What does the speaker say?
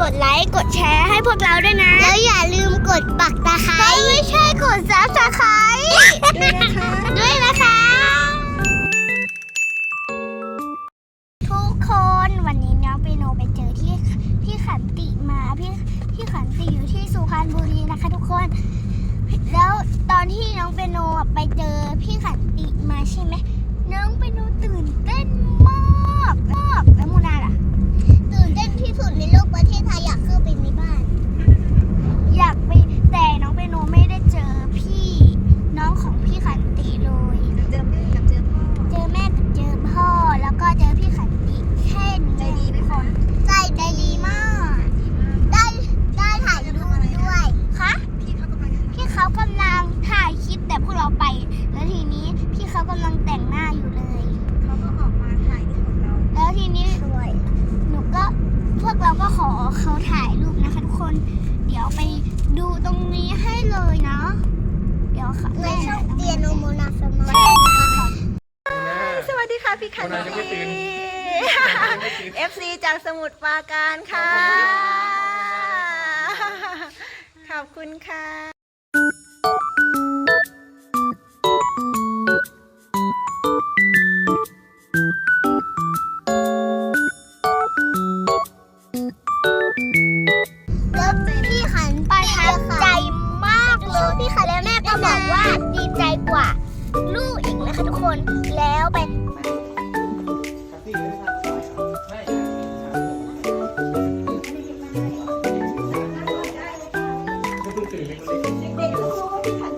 กดไลค์ กดแชร์ให้พวกเราด้วยนะ แล้วอย่าลืมกดปักตะไคร้ไม่ใช่กดซับสไครต์ด้วยนะคะด้วยนะคะ ทุกคนวันนี้น้องเปโนไปเจอที่พี่ขันติมาพี่พี่ขันติอยู่ที่สุพรรณบุรีนะคะทุกคน แล้วตอนที่น้องเปโนอะไปเจอพี่ขันติมาใช่ไหมน้องเปโนตื่นเต้นมากมากแล้วมูนาล่ะ ตื่นเต้นที่สุดในโลกประเทศไทยอยากเข้าไปในบ้าน อยากไปแต่น้องเปโนไม่ได้เจอพี่น้องของพี่ขันติเลย เจอแม่กับเจอพ่อ เจอแม่กับเจอพ่อแล้วก็เจอพี่ขันติแค่นี้ ใจดีไหมคะ ใจใจดีมาก ได้ได้ถ่ายรูปด้วยคะ พี่เขากำลังจะ พี่เขากำลังถ่ายคลิปแต่พวกเราไป แล้วทีนี้พี่เขา กำลังแต่งหน้าอยู่เลย เขาก็ออกมาถ่ายรูปกับเราแล้วทีนี้หนูก็พวกเราก็ขอเขาถ่ายรูปนะคะทุกคน เดี๋ยวไปดูตรงนี้ให้เลยเนาะ เดี๋ยวค่ะในช่องเตียโนโมนาสมาใช่นะคะสวัสดีค่ะพี่ขันคนอาจจะไม่ตื่นเอฟซีจากสมุทรปราการค่ะ ขอบคุณค่ะ นแล้วไปเด็กๆทุกคน